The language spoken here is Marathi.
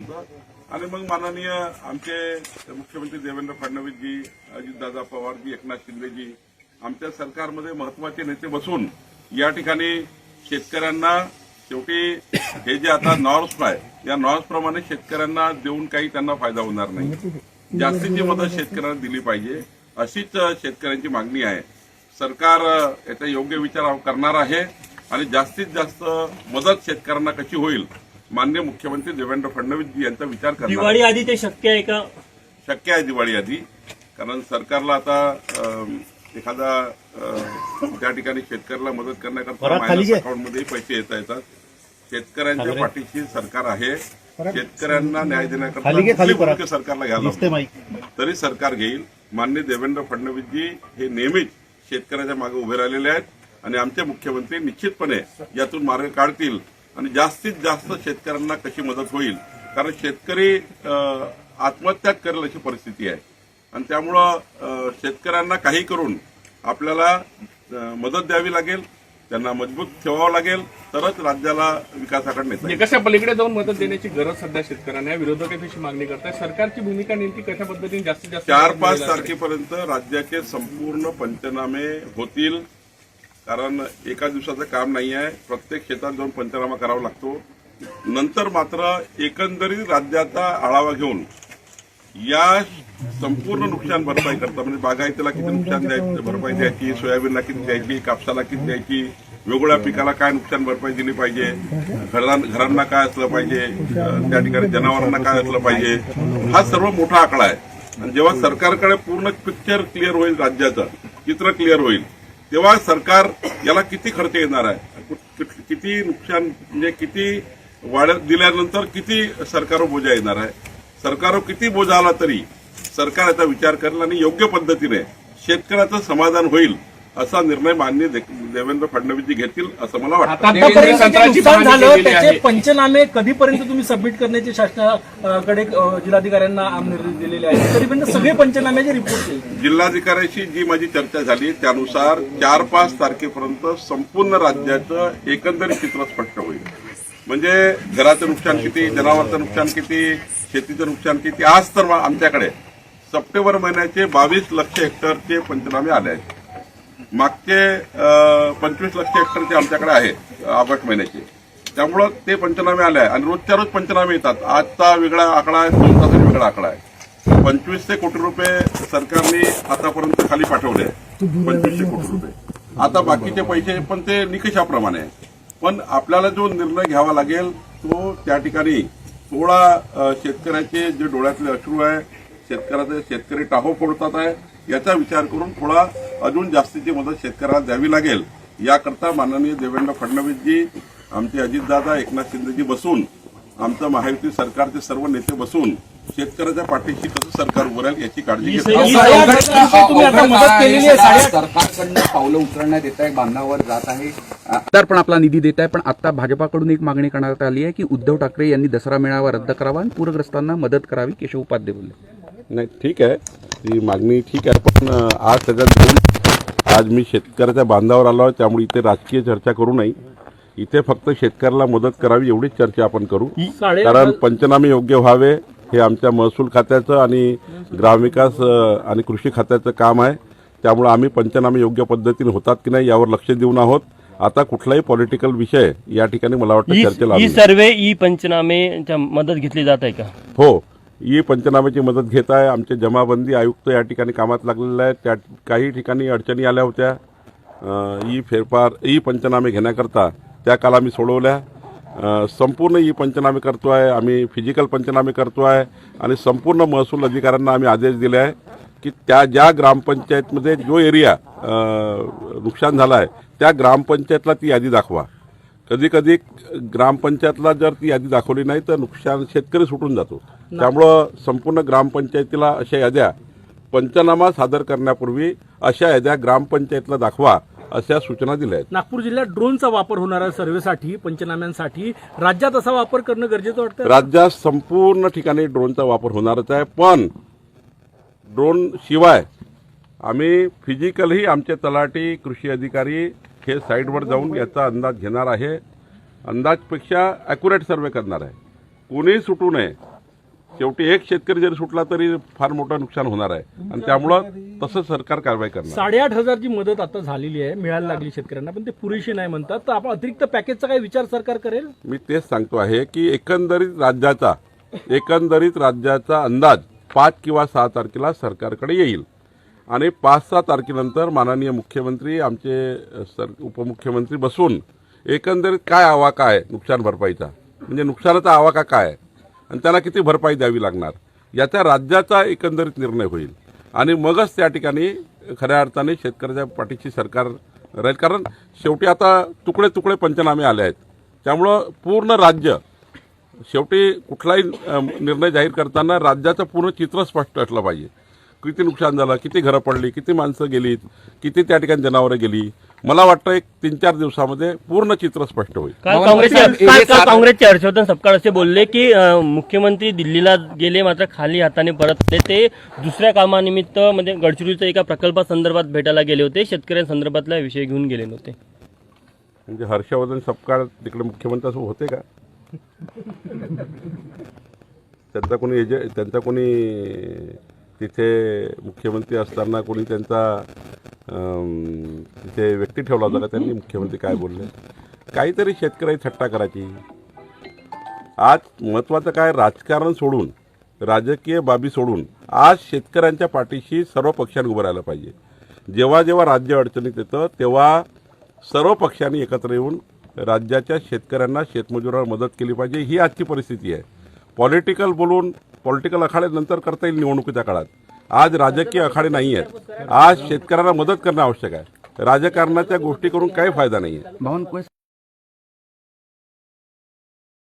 आणि मग माननीय आमचे मुख्यमंत्री देवेंद्र फडणवीसजी अजितदादा पवारजी एकनाथ शिंदेजी आमच्या सरकारमध्ये महत्त्वाचे नेते बसून या ठिकाणी शेतकऱ्यांना शेवटी हे जे आता नॉर्म्स आहे या नॉर्म्स प्रमाणे शेतकऱ्यांना देऊन काही त्यांना फायदा होणार नाही. जास्तीची मदत शेतकऱ्यांना दिली पाहिजे अशीच शेतकऱ्यांची मागणी आहे. सरकार याचा योग्य विचार करणार आहे आणि जास्तीत जास्त मदत शेतकऱ्यांना कशी होईल मान्य मुख्यमंत्री देवेंद्र फडणवीसजी यांचा विचार करणार आहे. दिवाळी आधी ते शक्य आहे का? शक्य आहे दिवाळी आधी. कारण सरकारला आता एखादा त्या ठिकाणी शेतकऱ्याला मदत करण्याकरता मायनस अकाउंटमध्येही पैसे येता येतात. शेतकऱ्यांच्या पाठीशी सरकार आहे. शेतकऱ्यांना न्याय देण्याकरता कुठली भूमिका सरकारला घ्यायला हवी. तरी सरकार घेईल. मान्य देवेंद्र फडणवीसजी हे नेहमीच शेतकऱ्याच्या मागे उभे राहिलेले आहेत. आणि आमचे मुख्यमंत्री निश्चितपणे यातून मार्ग काढतील. आणि जास्तीत जास्त शेतकऱ्यांना कशी मदत होईल कारण शेतकरी आत्महत्या करेल अशी परिस्थिती आहे आणि त्यामुळं शेतकऱ्यांना काही करून आपल्याला मदत द्यावी लागेल त्यांना मजबूत ठेवावं लागेल तरच राज्याला विकासाकडे नेता. कशा पलीकडे जाऊन मदत देण्याची गरज सध्या शेतकऱ्यांना. विरोधक तशी मागणी करतात सरकारची भूमिका नेमकी कशा पद्धतीने जास्तीत जास्त चार पाच? तारखेपर्यंत राज्याचे संपूर्ण पंचनामे होतील कारण एका दिवसाचं काम नाही आहे. प्रत्येक शेतात जाऊन पंचनामा करावा लागतो. नंतर मात्र एकंदरीत राज्याचा आढावा घेऊन या संपूर्ण नुकसान भरपाई करता म्हणजे बागायतीला किती नुकसान द्यायची भरपाई द्यायची सोयाबीनला किती द्यायची कापसाला किती द्यायची वेगवेगळ्या पिकाला काय नुकसान भरपाई दिली पाहिजे घरांना काय असलं पाहिजे त्या ठिकाणी जनावरांना काय असलं पाहिजे हा सर्व मोठा आकडा आहे. आणि जेव्हा सरकारकडे पूर्ण पिक्चर क्लिअर होईल राज्याचं चित्र क्लिअर होईल तेव्हा सरकार याला किती खर्च येणार आहे? किती नुकसान म्हणजे किती वाढ दिल्यानंतर किती सरकारवर बोजा येणार आहे? सरकारवर किती बोजा आला तरी सरकार याचा विचार करेल आणि योग्य पद्धतीने शेतकऱ्याचं समाधान होईल. असा निर्णय मान्य देवेंद्र फडणवीसजी घेतील असं मला वाटतं. आतापर्यंत जे नुकसान झालं त्याचे. पंचनामे कधीपर्यंत तुम्ही सबमिट करण्याचे शासनाकडे जिल्हाधिकाऱ्यांना निर्देश दिलेले आहेत? तरीपर्यंत सगळे पंचनाम्याचे रिपोर्ट जिल्हाधिकाऱ्यांशी जी माझी चर्चा झाली त्यानुसार चार पाच तारखेपर्यंत संपूर्ण राज्याचं एकंदरीत चित्र स्पष्ट होईल. म्हणजे घराचं नुकसान किती जनावरांचं नुकसान किती शेतीचं नुकसान किती आज तर आमच्याकडे सप्टेंबर महिन्याचे बावीस लक्ष हेक्टरचे पंचनामे आले आहेत. मागचे पंचवीस लक्ष हेक्टरचे आमच्याकडे आहेत ऑगस्ट महिन्याचे. त्यामुळं ते पंचनामे आले आहे. आणि रोजच्या रोज पंचनामे येतात. आजचा वेगळा आकडा आहे दोन तासाचा वेगळा आकडा आहे. पंचवीसशे कोटी रुपये सरकारने आतापर्यंत खाली पाठवले पंचवीसशे कोटी रुपये. आता बाकीचे पैसे पण ते निकषाप्रमाणे आहे. पण आपल्याला जो निर्णय घ्यावा लागेल तो त्या ठिकाणी थोडा शेतकऱ्याचे जे डोळ्यातले अश्रू आहे शेतकऱ्याचे शेतकरी टाहो फोडतात आहे. याचा विचार करून थोडा अजून जास्तीची मदत शेतकऱ्याला द्यावी लागेल. याकरता माननीय देवेंद्र फडणवीसजी आमचे अजितदादा एकनाथ शिंदेजी बसून आमचं महायुती सरकारचे सर्व नेते बसून शेतकऱ्याच्या पाठीशी कसं सरकार उभं राहील याची काळजी घेतात ही साड्या घटकांची तुम्ही आता मदत केलेली आहे साड्या सरकारकडनं पावलं उचलण्यात येत आहे बांधावर जात आहे. आमदार पण आपला निधी देत आहे पण आता भाजपाकडून एक मागणी करण्यात आली आहे की उद्धव ठाकरे यांनी दसरा मेळावा रद्द करावा आणि पूरग्रस्तांना मदत करावी केशव उपाध्ये बोलले. नाही ठीक आहे. ती मागणी ठीक आहे पण आज त्याच्यात दोन आज मी शेतकऱ्याच्या बांधावर आलो आहे त्यामुळे इथे राजकीय चर्चा करू नये. इथे फक्त शेतकऱ्याला मदत करावी एवढीच चर्चा आपण करू. कारण पंचनामे योग्य व्हावे हे आमच्या महसूल खात्याचं आणि ग्रामविकास आणि कृषी खात्याचं काम आहे. त्यामुळे आम्ही पंचनामे योग्य पद्धतीने होतात की नाही यावर लक्ष देऊन आहोत. आता कुठलाही पॉलिटिकल विषय या ठिकाणी मला वाटतं चर्चेला. सर्वे ई पंचनामे मदत घेतली जात आहे का? हो. ई पंचनाम्याची मदत घेत आहे आमचे जमाबंदी आयुक्त या ठिकाणी कामात लागलेले आहेत. त्या काही ठिकाणी अडचणी आल्या होत्या. ई फेरफार ई पंचनामे घेण्याकरता त्या काल आम्ही सोडवल्या. संपूर्ण ई पंचनामे करतो आहे आम्ही फिजिकल पंचनामे करतो आहे आणि संपूर्ण महसूल अधिकाऱ्यांना आम्ही आदेश दिले आहे की त्या ज्या ग्रामपंचायतमध्ये जो एरिया नुकसान झाला आहे त्या ग्रामपंचायतला ती यादी दाखवा. कधी कधी ग्रामपंचायतला जर ती यादी दाखवली नाही तर नुकसान शेतकरी सुटून जातो. त्यामुळं संपूर्ण ग्रामपंचायतीला अशा याद्या पंचनामा सादर करण्यापूर्वी अशा याद्या ग्रामपंचायतला दाखवा अशा सूचना दिल्या आहेत. नागपूर जिल्ह्यात ड्रोनचा वापर होणारा सर्व्हेसाठी पंचनाम्यांसाठी राज्यात असा वापर करणं गरजेचं वाटतं राज्यात संपूर्ण ठिकाणी ड्रोनचा वापर होणारच आहे पण ड्रोन शिवाय आम्ही फिजिकलही आमचे तलाठी कृषी अधिकारी हे साईडवर जाऊन याचा अंदाज घेणार आहे. अंदाजपेक्षा ॲक्युरेट सर्वे करणार आहे. कोणीही सुटू नये. शेवटी एक शेतकरी जरी सुटला तरी फार मोठं नुकसान होणार आहे. आणि त्यामुळं तसं सरकार कारवाई करणार. साडेआठ हजारची मदत आता झालेली आहे. मिळायला लागली शेतकऱ्यांना पण ते पुरेशी नाही म्हणतात. तर आपण अतिरिक्त पॅकेजचा काही विचार सरकार करेल? मी तेच सांगतो आहे की एकंदरीत राज्याचा एकंदरीत राज्याचा अंदाज पाच किंवा सहा तारखेला सरकारकडे येईल. आणि पाच सहा तारखेनंतर माननीय मुख्यमंत्री आमचे सर उपमुख्यमंत्री बसून एकंदरीत काय आवाका आहे नुकसान भरपाईचा? म्हणजे नुकसानाचा आवाका काय आहे? आणि त्यांना किती भरपाई द्यावी लागणार? याचा राज्याचा एकंदरीत निर्णय होईल. आणि मगच त्या ठिकाणी खऱ्या अर्थाने शेतकऱ्याच्या पाठीशी सरकार राहील. कारण शेवटी आता तुकडे तुकडे पंचनामे आले आहेत. त्यामुळं पूर्ण राज्य शेवटी कुठलाही निर्णय जाहीर करताना राज्याचं पूर्ण चित्र स्पष्ट असलं पाहिजे. किती नुकसान झालं किती घरं पडली किती माणसं गेलीत किती त्या ठिकाणी जनावरं गेली? मला वाटतं एक तीन चार दिवसामध्ये पूर्ण चित्र स्पष्ट होईल. काल काँग्रेसचे साहेब, काल- काल सात- काँग्रेसचे हर्षवर्धन सपकाळ असे बोलले की अं, मुख्यमंत्री दिल्लीला गेले मात्र खाली हाताने परतले ते दुसऱ्या कामानिमित्त म्हणजे गडचिरोलीच्या एका प्रकल्पासंदर्भात भेटायला गेले होते. शेतकऱ्यांसंदर्भातला विषय घेऊन गेले नव्हते. म्हणजे हर्षवर्धन सपकाळ तिकडे मुख्यमंत्री असं होते का? त्यांचा कोणी एजे त्यांचा कोणी तिथे मुख्यमंत्री असताना कोणी त्यांचा तिथे व्यक्ती ठेवला होता का? त्यांनी मुख्यमंत्री काय बोलले? काहीतरी शेतकरी थट्टा करायची. आज महत्त्वाचं काय? राजकारण सोडून राजकीय बाबी सोडून आज शेतकऱ्यांच्या पाठीशी सर्व पक्षांनी उभं राहिलं पाहिजे. जेव्हा जेव्हा राज्य अडचणीत येतं तेव्हा सर्व पक्षांनी एकत्र येऊन राज्याच्या शेतकऱ्यांना शेतमजुरांना मदत केली पाहिजे. ही आजची परिस्थिती आहे. पॉलिटिकल बोलून पॉलिटिकल आखाडे नंतर करता येईल निवडणुकीच्या काळात. आज राजकीय आखाडे नाही आहेत आज शेतकऱ्यांना मदत करणं आवश्यक आहे. राजकारणाच्या गोष्टी करून काही फायदा नाही आहे